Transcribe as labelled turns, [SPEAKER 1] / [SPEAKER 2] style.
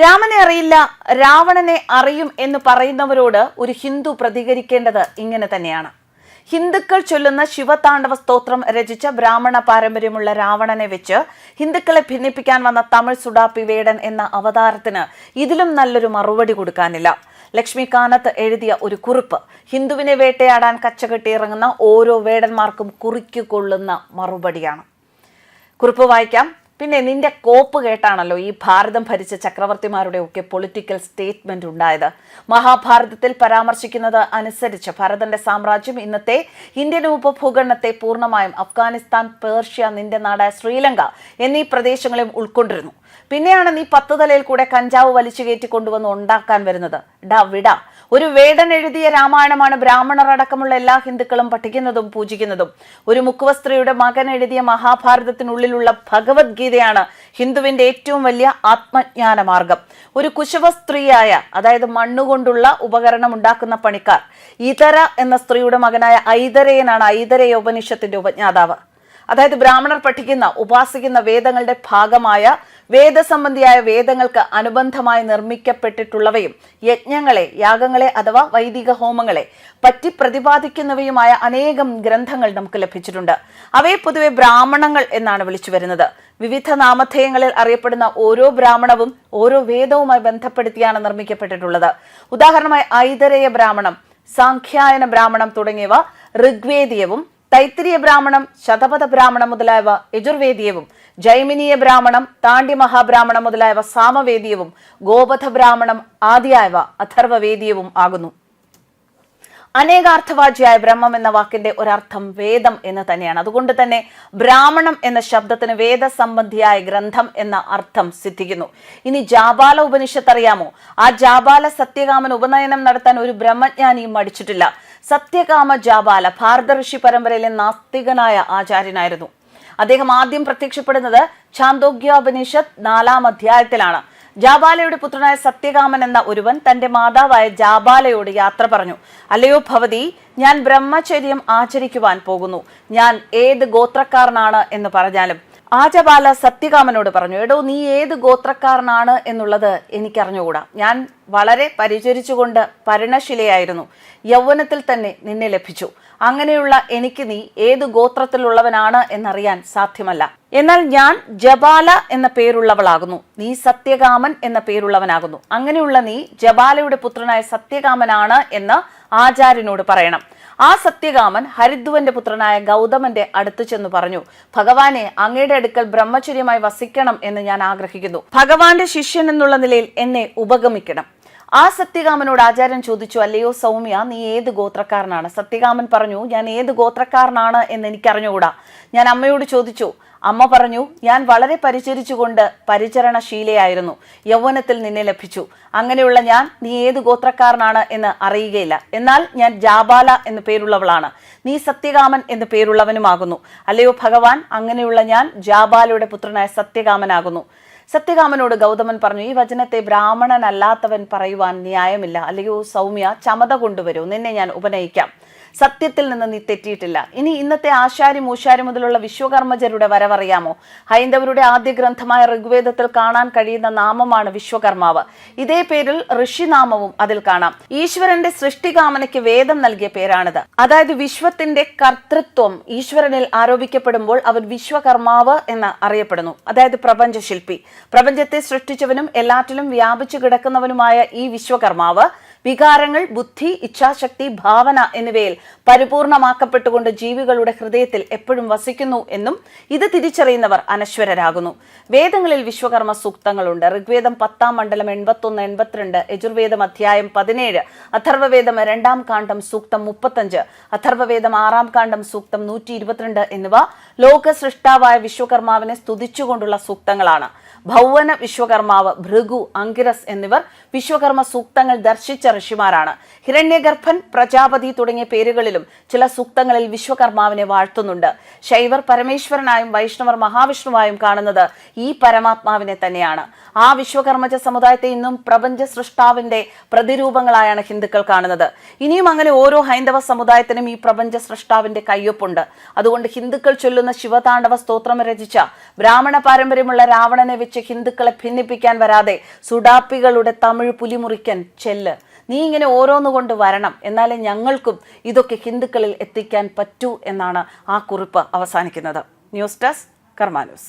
[SPEAKER 1] രാമനെ അറിയില്ല രാവണനെ അറിയും എന്ന് പറയുന്നവരോട് ഒരു ഹിന്ദു പ്രതികരിക്കേണ്ടത് ഇങ്ങനെ തന്നെയാണ്. ഹിന്ദുക്കൾ ചൊല്ലുന്ന ശിവതാണ്ഡവ സ്തോത്രം രചിച്ച ബ്രാഹ്മണ പാരമ്പര്യമുള്ള രാവണനെ വെച്ച് ഹിന്ദുക്കളെ ഭിന്നിപ്പിക്കാൻ വന്ന തമിഴ് സുഡാപ്പി വേടൻ എന്ന അവതാരത്തിന് ഇതിലും നല്ലൊരു മറുപടി കൊടുക്കാനില്ല. ലക്ഷ്മികാനത്ത് എഴുതിയ ഒരു കുറിപ്പ് ഹിന്ദുവിനെ വേട്ടയാടാൻ കച്ചകെട്ടി ഇറങ്ങുന്ന ഓരോ വേടന്മാർക്കും കുറിക്കുകൊള്ളുന്ന മറുപടിയാണ്. കുറിപ്പ് വായിക്കാം. പിന്നെ നിന്റെ കോപ്പ് കേട്ടാണല്ലോ ഈ ഭാരതം ഭരിച്ച ചക്രവർത്തിമാരുടെ ഒക്കെ പൊളിറ്റിക്കൽ സ്റ്റേറ്റ്മെന്റ് ഉണ്ടായത്. മഹാഭാരതത്തിൽ പരാമർശിക്കുന്നത് അനുസരിച്ച് ഭരതന്റെ സാമ്രാജ്യം ഇന്നത്തെ ഇന്ത്യൻ ഉപഭൂഖണ്ഡത്തെ പൂർണമായും അഫ്ഗാനിസ്ഥാൻ പേർഷ്യ നിന്റെ നാടായ ശ്രീലങ്ക എന്നീ പ്രദേശങ്ങളെയും ഉൾക്കൊണ്ടിരുന്നു. പിന്നെയാണ് നീ പത്ത് തലയിൽ കൂടെ കഞ്ചാവ് വലിച്ചു കയറ്റി കൊണ്ടുവന്ന് ഉണ്ടാക്കാൻ വരുന്നത്. ഡാ വിട ഒരു വേടൻ എഴുതിയ രാമായണമാണ് ബ്രാഹ്മണർ അടക്കമുള്ള എല്ലാ ഹിന്ദുക്കളും പഠിക്കുന്നതും പൂജിക്കുന്നതും. ഒരു മുക്കുവസ്ത്രീയുടെ മകൻ എഴുതിയ മഹാഭാരതത്തിനുള്ളിലുള്ള ഭഗവത്ഗീതയാണ് ഹിന്ദുവിന്റെ ഏറ്റവും വലിയ ആത്മജ്ഞാന മാർഗം ഒരു കുശവ സ്ത്രീയായ അതായത് മണ്ണുകൊണ്ടുള്ള ഉപകരണം ഉണ്ടാക്കുന്ന പണിക്കാർ ഇതര എന്ന സ്ത്രീയുടെ മകനായ ഐതരയനാണ് ഐതരയ ഉപനിഷത്തിന്റെ ഉപജ്ഞാതാവ്. അതായത് ബ്രാഹ്മണർ പഠിക്കുന്ന ഉപാസിക്കുന്ന വേദങ്ങളുടെ ഭാഗമായ വേദസംബന്ധിയായ വേദങ്ങൾക്ക് അനുബന്ധമായി നിർമ്മിക്കപ്പെട്ടിട്ടുള്ളവയും യജ്ഞങ്ങളെ യാഗങ്ങളെ അഥവാ വൈദിക ഹോമങ്ങളെ പറ്റി പ്രതിപാദിക്കുന്നവയുമായ അനേകം ഗ്രന്ഥങ്ങൾ നമുക്ക് ലഭിച്ചിട്ടുണ്ട്. അവയെ പൊതുവെ ബ്രാഹ്മണങ്ങൾ എന്നാണ് വിളിച്ചു വരുന്നത്. വിവിധ നാമധേയങ്ങളിൽ അറിയപ്പെടുന്ന ഓരോ ബ്രാഹ്മണവും ഓരോ വേദവുമായി ബന്ധപ്പെടുത്തിയാണ് നിർമ്മിക്കപ്പെട്ടിട്ടുള്ളത്. ഉദാഹരണമായി ഐതരേയ ബ്രാഹ്മണം സാഖ്യായന ബ്രാഹ്മണം തുടങ്ങിയവ ഋഗ്വേദീയവും തൈത്തിരിയ ബ്രാഹ്മണം ശതപഥ ബ്രാഹ്മണം മുതലായവ യജുർവേദീയവും ജൈമിനീയ ബ്രാഹ്മണം താണ്ടി മഹാബ്രാഹ്മണം മുതലായവ സാമവേദീയവും ഗോപഥ ബ്രാഹ്മണം ആദിയായവ അഥർവവേദീയവും ആകുന്നു. അനേകാർത്ഥവാചിയായ ബ്രഹ്മം എന്ന വാക്കിന്റെ ഒരർത്ഥം വേദം എന്ന് തന്നെയാണ്. അതുകൊണ്ട് തന്നെ ബ്രാഹ്മണം എന്ന ശബ്ദത്തിന് വേദസംബന്ധിയായ ഗ്രന്ഥം എന്ന അർത്ഥം സിദ്ധിക്കുന്നു. ഇനി ജാബാല ഉപനിഷത്ത് അറിയാമോ? ആ ജാബാല സത്യകാമൻ ഉപനയനം നടത്താൻ ഒരു ബ്രഹ്മജ്ഞാനിയും മടിച്ചിട്ടില്ല. സത്യകാമ ജാബാല ഭാരത ഋഷി പരമ്പരയിലെ നാസ്തികനായ ആചാര്യനായിരുന്നു. അദ്ദേഹം ആദ്യം പ്രത്യക്ഷപ്പെടുന്നത് ഛാന്തോഗ്യോപനിഷത്ത് നാലാം അധ്യായത്തിലാണ്. ജാബാലയുടെ പുത്രനായ സത്യകാമൻ എന്ന ഒരുവൻ തന്റെ മാതാവായ ജാബാലയോട് യാത്ര പറഞ്ഞു. അല്ലയോ ഭവതി ഞാൻ ബ്രഹ്മചര്യം ആചരിക്കുവാൻ പോകുന്നു. ഞാൻ ഏത് ഗോത്രക്കാരനാണ് എന്ന് പറഞ്ഞാലും ആജബാല സത്യകാമനോട് പറഞ്ഞു എടോ നീ ഏത് ഗോത്രക്കാരനാണ് എന്നുള്ളത് എനിക്കറിഞ്ഞുകൂടാ. ഞാൻ വളരെ പരിചരിച്ചുകൊണ്ട് പരണശിലയായിരുന്നു യൗവനത്തിൽ തന്നെ നിന്നെ ലഭിച്ചു. അങ്ങനെയുള്ള എനിക്ക് നീ ഏത് ഗോത്രത്തിലുള്ളവനാണ് എന്നറിയാൻ സാധ്യമല്ല. എന്നാൽ ഞാൻ ജബാല എന്ന പേരുള്ളവളാകുന്നു. നീ സത്യകാമൻ എന്ന പേരുള്ളവനാകുന്നു. അങ്ങനെയുള്ള നീ ജബാലയുടെ പുത്രനായ സത്യകാമനാണ് എന്ന് ആചാര്യനോട് പറയണം. ആ സത്യകാമൻ ഹരിദ്വന്റെ പുത്രനായ ഗൗതമന്റെ അടുത്ത് ചെന്ന് പറഞ്ഞു ഭഗവാനെ അങ്ങയുടെ അടുക്കൽ ബ്രഹ്മചര്യമായി വസിക്കണം എന്ന് ഞാൻ ആഗ്രഹിക്കുന്നു. ഭഗവാന്റെ ശിഷ്യൻ എന്നുള്ള നിലയിൽ എന്നെ ഉപഗമിക്കണം. ആ സത്യകാമനോട് ആചാര്യൻ ചോദിച്ചു അല്ലയോ സൗമ്യ നീ ഏത് ഗോത്രക്കാരനാണ്? സത്യകാമൻ പറഞ്ഞു ഞാൻ ഏത് ഗോത്രക്കാരനാണ് എന്ന് എനിക്കറിഞ്ഞുകൂടാ. ഞാൻ അമ്മയോട് ചോദിച്ചു അമ്മ പറഞ്ഞു ഞാൻ വളരെ പരിചരിച്ചുകൊണ്ട് പരിചരണശീലയായിരുന്നു യൗവനത്തിൽ നിന്നെ ലഭിച്ചു. അങ്ങനെയുള്ള ഞാൻ നീ ഏത് ഗോത്രക്കാരനാണ് എന്ന് അറിയുകയില്ല. എന്നാൽ ഞാൻ ജാബാല എന്ന് പേരുള്ളവളാണ്. നീ സത്യകാമൻ എന്ന് പേരുള്ളവനുമാകുന്നു. അല്ലയോ ഭഗവാൻ അങ്ങനെയുള്ള ഞാൻ ജാബാലയുടെ പുത്രനായ സത്യകാമനാകുന്നു. സത്യകാമനോട് ഗൗതമൻ പറഞ്ഞു ഈ വചനത്തെ ബ്രാഹ്മണനല്ലാത്തവൻ പറയുവാൻ ന്യായമില്ല. അല്ലയോ സൗമ്യ ചമത കൊണ്ടുവരൂ. നിന്നെ ഞാൻ ഉപനയിക്കാം. സത്യത്തിൽ നിന്ന് നീ തെറ്റിയിട്ടില്ല. ഇനി ഇന്നത്തെ ആശാരി മൂശാരി മുതലുള്ള വിശ്വകർമ്മജരുടെ വരവറിയാമോ? ഹൈന്ദവരുടെ ആദ്യ ഗ്രന്ഥമായ ഋഗ്വേദത്തിൽ കാണാൻ കഴിയുന്ന നാമമാണ് വിശ്വകർമാവ്. ഇതേ പേരിൽ ഋഷിനാമവും അതിൽ കാണാം. ഈശ്വരന്റെ സൃഷ്ടികാമനയ്ക്ക് വേദം നൽകിയ പേരാണിത്. അതായത് വിശ്വത്തിന്റെ കർത്തൃത്വം ഈശ്വരനിൽ ആരോപിക്കപ്പെടുമ്പോൾ അവൻ വിശ്വകർമാവ് എന്ന് അറിയപ്പെടുന്നു. അതായത് പ്രപഞ്ച പ്രപഞ്ചശില്പി. പ്രപഞ്ചത്തെ സൃഷ്ടിച്ചവനും എല്ലാറ്റിലും വ്യാപിച്ചു കിടക്കുന്നവനുമായ ഈ വിശ്വകർമാവ് വികാരങ്ങൾ ബുദ്ധി ഇച്ഛാശക്തി ഭാവന എന്നിവയിൽ പരിപൂർണമാക്കപ്പെട്ടുകൊണ്ട് ജീവികളുടെ ഹൃദയത്തിൽ എപ്പോഴും വസിക്കുന്നു എന്നും ഇത് തിരിച്ചറിയുന്നവർ അനശ്വരരാകുന്നു. വേദങ്ങളിൽ വിശ്വകർമ്മ സൂക്തങ്ങളുണ്ട്. ഋഗ്വേദം പത്താം മണ്ഡലം എൺപത്തൊന്ന് എൺപത്തിരണ്ട് യജുർവേദം അധ്യായം പതിനേഴ് അഥർവവേദം രണ്ടാം കാണ്ഡം സൂക്തം മുപ്പത്തഞ്ച് അഥർവവേദം ആറാം കാണ്ഡം സൂക്തം നൂറ്റി ഇരുപത്തിരണ്ട് എന്നിവ ലോക സൃഷ്ടാവായ വിശ്വകർമാവിനെ സ്തുതിച്ചുകൊണ്ടുള്ള സൂക്തങ്ങളാണ്. ഭൗവന വിശ്വകർമാവ് ഭൃഗു അങ്കിരസ് എന്നിവർ വിശ്വകർമ്മ സൂക്തങ്ങൾ ദർശിച്ച ഋഷിമാരാണ്. ഹിരണ്യഗർഭൻ പ്രജാപതി തുടങ്ങിയ പേരുകളിലും ചില സൂക്തങ്ങളിൽ വിശ്വകർമാവിനെ വാഴ്ത്തുന്നുണ്ട്. ശൈവർ പരമേശ്വരനായും വൈഷ്ണവർ മഹാവിഷ്ണുവായും കാണുന്നത് ഈ പരമാത്മാവിനെ തന്നെയാണ്. ആ വിശ്വകർമ്മജ സമുദായത്തെ ഇന്നും പ്രപഞ്ച സൃഷ്ടാവിന്റെ പ്രതിരൂപങ്ങളായാണ് ഹിന്ദുക്കൾ കാണുന്നത്. ഇനിയും അങ്ങനെ ഓരോ ഹൈന്ദവ സമുദായത്തിനും ഈ പ്രപഞ്ച സൃഷ്ടാവിന്റെ കയ്യൊപ്പുണ്ട്. അതുകൊണ്ട് ഹിന്ദുക്കൾ ചൊല്ലുന്ന ശിവതാണ്ഡവ സ്തോത്രം രചിച്ച ബ്രാഹ്മണ പാരമ്പര്യമുള്ള രാവണനെ ഉപയോഗിച്ച് ഹിന്ദുക്കളെ ഭിന്നിപ്പിക്കാൻ വരാതെ സുഡാപ്പികളുടെ തമിഴ് പുലിമുറിക്കൻ ചെല്ല്. നീ ഇങ്ങനെ ഓരോന്നുകൊണ്ട് വരണം. എന്നാലേ ഞങ്ങൾക്കും ഇതൊക്കെ ഹിന്ദുക്കളിൽ എത്തിക്കാൻ പറ്റൂ എന്നാണ് ആ കുറിപ്പ് അവസാനിക്കുന്നത്. News desk Karma news.